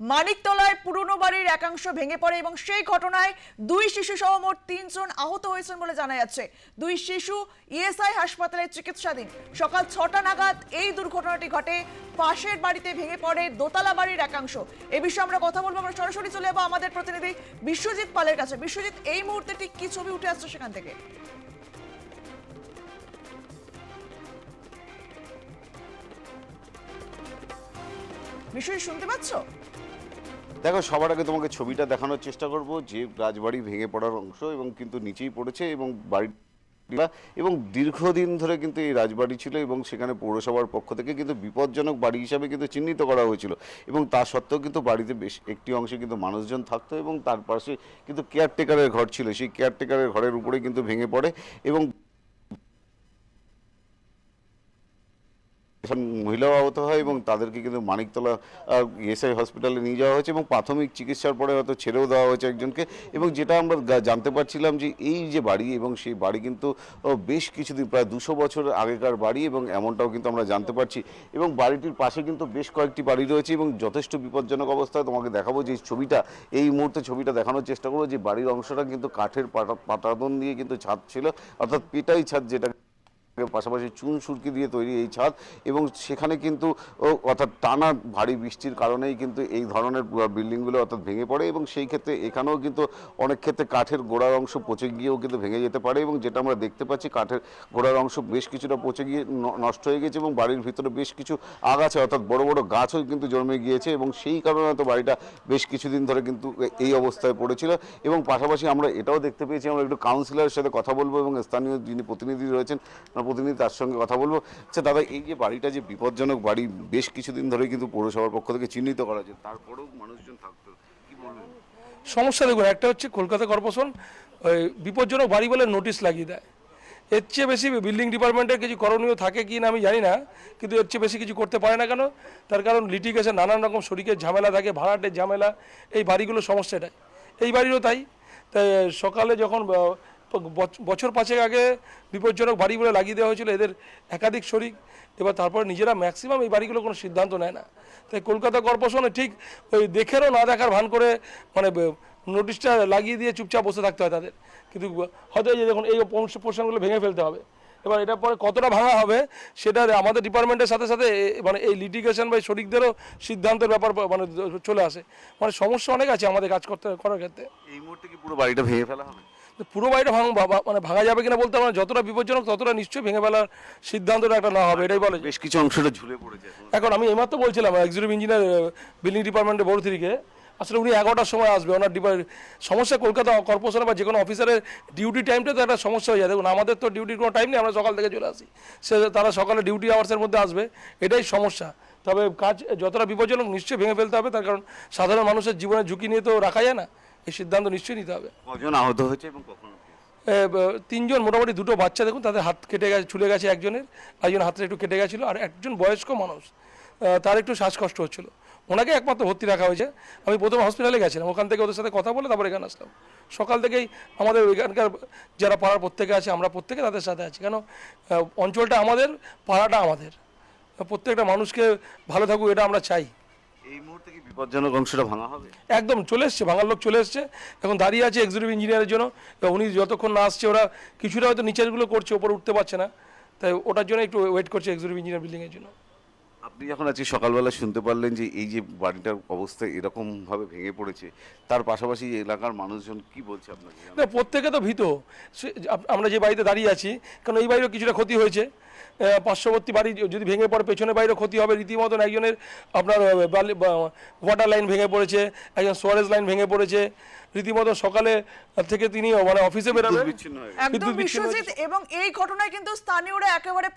মানিকতলায় পুরনো বাড়ির একাংশ ভেঙে পড়ে এবং সেই ঘটনায় দুই শিশু সহ মোট তিনজন আহত হয়েছেন বলে জানা যাচ্ছে। দুই শিশু ইএসআই হাসপাতালে চিকিৎসাধীন। সকাল ছটা নাগাদ এই দুর্ঘটনাটি ঘটে। পাশের বাড়িতে ভেঙে পড়ে দোতলা বাড়ির একাংশ। এ বিষয়ে আমরা কথা বলব, আমরা সরাসরি চলে যাব আমাদের প্রতিনিধি বিশ্বজিৎ পালের কাছে। বিশ্বজিৎ, এই মুহূর্তে ঠিক কি ছবি উঠে আসছে সেখান থেকে? বিশ্বজিৎ, শুনতে পাচ্ছ? দেখো, সবার আগে তোমাকে ছবিটা দেখানোর চেষ্টা করব। যে রাজবাড়ি ভেঙে পড়ার অংশ এবং কিন্তু নিচেই পড়েছে এবং বাড়ি এবং দীর্ঘদিন ধরে কিন্তু এই রাজবাড়ি ছিল এবং সেখানে পৌরসভার পক্ষ থেকে কিন্তু বিপজ্জনক বাড়ি হিসাবে কিন্তু চিহ্নিত করা হয়েছিল। এবং তা সত্ত্বেও কিন্তু বাড়িতে বেশ একটি অংশে কিন্তু মানুষজন থাকতো এবং তার পাশে কিন্তু কেয়ারটেকারের ঘর ছিল। সেই কেয়ারটেকারের ঘরের উপরে কিন্তু ভেঙে পড়ে এবং মহিলাও আহত হয় এবং তাদেরকে কিন্তু মানিকতলা এসআই হসপিটালে নিয়ে যাওয়া হয়েছে এবং প্রাথমিক চিকিৎসার পরে হয়তো ছেড়েও দেওয়া হয়েছে একজনকে এবং যেটা আমরা জানতে পারছিলাম যে এই যে বাড়ি এবং সেই বাড়ি কিন্তু বেশ কিছুদিন, প্রায় দুশো বছর আগেকার বাড়ি এবং এমনটাও কিন্তু আমরা জানতে পারছি এবং বাড়িটির পাশে কিন্তু বেশ কয়েকটি বাড়ি রয়েছে এবং যথেষ্ট বিপজ্জনক অবস্থায় তোমাকে দেখাবো যে ছবিটা, এই মুহূর্তে ছবিটা দেখানোর চেষ্টা করব যে বাড়ির অংশটা কিন্তু কাঠের পাটা- পাটাদন দিয়ে কিন্তু ছাদ ছিল, অর্থাৎ পেটাই ছাদ যেটা পাশাপাশি চুন সুরকি দিয়ে তৈরি এই ছাদ এবং সেখানে কিন্তু অর্থাৎ টানা ভারী বৃষ্টির কারণেই কিন্তু এই ধরনের বিল্ডিংগুলো অর্থাৎ ভেঙে পড়ে এবং সেই ক্ষেত্রে এখানেও কিন্তু অনেক ক্ষেত্রে কাঠের গোড়ার অংশ পচে গিয়েও কিন্তু ভেঙে যেতে পারে এবং যেটা আমরা দেখতে পাচ্ছি কাঠের গোড়ার অংশ বেশ কিছুটা পচে গিয়ে নষ্ট হয়ে গেছে এবং বাড়ির ভিতরে বেশ কিছু আগাছা অর্থাৎ বড় বড় গাছও কিন্তু জন্মে গিয়েছে এবং সেই কারণে হয়তো বাড়িটা বেশ কিছুদিন ধরে কিন্তু এই অবস্থায় পড়েছিল এবং পাশাপাশি আমরা এটাও দেখতে পেয়েছি, আমরা একটু কাউন্সিলরের সাথে কথা বলব এবং স্থানীয় যিনি প্রতিনিধি রয়েছেন আমরা প্রতিনিধি তার সঙ্গে কথা বলব। আচ্ছা দাদা, এই যে বাড়িটা যে বিপজ্জনক বাড়ি, বেশ কিছুদিন ধরে কিন্তু পৌরসভার পক্ষ থেকে চিহ্নিত করা হয়েছে। তারপরেও মানুষজন থাকতো, কি বলবেন? সমস্যা দেখুন, একটা হচ্ছে কলকাতা কর্পোরেশন, ওই বিপজ্জনক বাড়ি বলে নোটিশ লাগিয়ে দেয়। এর চেয়ে বেশি বিল্ডিং ডিপার্টমেন্টের কিছু করণীয় থাকে কি না আমি জানি না, কিন্তু এর চেয়ে বেশি কিছু করতে পারে না কেন? তার কারণ লিটিগেশন নানান রকম শরিকের ঝামেলা থাকে, ভাড়াটের ঝামেলা, এই বাড়িগুলো সমস্যা এটাই এই বাড়িরও তাই। তাই সকালে যখন বছর পাঁচেক আগে বিপজ্জনক বাড়ি বলে লাগিয়ে দেওয়া হয়েছিল এদের একাধিক শরিক। এবার তারপর নিজেরা ম্যাক্সিমাম এই বাড়িগুলো কোনো সিদ্ধান্ত নেয় না। তাই কলকাতা কর্পোরেশনে ঠিক ওই দেখেরও না দেখার ভান করে মানে নোটিশটা লাগিয়ে দিয়ে চুপচাপ বসে থাকতে হয় তাদের। কিন্তু হয়তো এই দেখুন, এই পোর্শনগুলো ভেঙে ফেলতে হবে। এবার এটা পরে কতটা ভাঙা হবে, সেটা আমাদের ডিপার্টমেন্টের সাথে সাথে মানে এই লিটিগেশন বা শরিকদেরও সিদ্ধান্তের ব্যাপার মানে চলে আসে। মানে সমস্যা অনেক আছে আমাদের কাজ করতে করার ক্ষেত্রে। এই মুহূর্তে কি পুরো বাড়িটা ভেঙে ফেলা হবে? পুরো বাড়িটা ভাঙ মানে ভাঙা যাবে কিনা বলতে না। যতটা বিপজ্জনক ততটা নিশ্চয়ই ভেঙে ফেলার সিদ্ধান্তটা একটা না হবে এটাই বলে। বেশ কিছু অংশটা ঝুলে পড়েছে এখন। এখন আমি এইমাত্র বলছিলাম এক্সিকিউটিভ ইঞ্জিনিয়ার বিল্ডিং ডিপার্টমেন্টের বড় থেকে আসলে উনি এগারোটার সময় আসবে ওনার ডিপার- সমস্যা কলকাতা কর্পোরেশনে বা যে কোনো অফিসারের ডিউটি টাইমটা তো একটা সমস্যা হয়ে যায়। দেখুন আমাদের তো ডিউটির কোনো টাইম নেই আমরা সকাল থেকে চলে আসি। সে তারা সকালে ডিউটি আওয়ার্সের মধ্যে আসবে এটাই সমস্যা। তবে কাজ যতটা বিপজ্জনক নিশ্চয়ই ভেঙে ফেলতে হবে তার কারণ সাধারণ মানুষের জীবনের ঝুঁকি নিয়ে তো রাখা যায় না। এই সিদ্ধান্ত নিশ্চয়ই নিতে হবে। কজন আহত হয়েছে এবং কখন তিনজন মোটামুটি দুটো বাচ্চা দেখুন তাদের হাত কেটে গেছে ছুলে গেছে একজনের একজন হাতটা একটু কেটে গেছিল আর একজন বয়স্ক মানুষ তার একটু শ্বাসকষ্ট হচ্ছিল। ওনাকে একমাত্র ভর্তি রাখা হয়েছে। আমি প্রথমে হসপিটালে গেছিলাম ওখান থেকে ওদের সাথে কথা বলে তারপর এখানে আসলাম। সকাল থেকেই আমাদের এখানকার যারা পাড়ার প্রত্যেকে আছে আমরা প্রত্যেকে তাদের সাথে আছি। কেন? অঞ্চলটা আমাদের পাড়াটা আমাদের। প্রত্যেকটা মানুষকে ভালো থাকুক এটা আমরা চাই। একদম, চলে এসছে, ভাঙার লোক চলে এসছে। এখন দাঁড়িয়ে আছে এক্সিকিউটিভ ইঞ্জিনিয়ারের জন্য। উনি যতক্ষণ না আসছে, ওরা কিছুটা হয়তো নিচেরগুলো করছে, ওপরে উঠতে পারছে না। তাই ওটার জন্য একটু ওয়েট করছে এক্সিকিউটিভ ইঞ্জিনিয়ার বিল্ডিংয়ের জন্য। আপনি যখন আজকে সকালবেলা শুনতে পারলেন যে এই যে বাড়িটার অবস্থা এরকম ভাবে ভেঙে পড়েছে তার পাশাপাশি এলাকার মানুষজন কি বলছে আপনাকে? না প্রত্যেকে তো ভীত। আমরা যে বাড়িতে দাঁড়িয়ে আছি কারণ এই বাড়িরও কিছুটা ক্ষতি হয়েছে। আহ, পার্শ্ববর্তী বাড়ি যদি ভেঙে পড়ে পেছনে বাইরে ক্ষতি হবে। রীতিমতন একজনের আপনার ওয়াটার লাইন ভেঙে পড়েছে একজন সোয়ারেজ লাইন ভেঙে পড়েছে। রীতিমতো সকালে থেকে তিনি মানে অফিসে বেরোবেন বিচ্ছিন্ন হয়ে গেছে। একদম বিচ্ছিন্ন বিশ্বজিৎ এবং এই ঘটনায় কিন্তু স্থানীয়রা একেবারে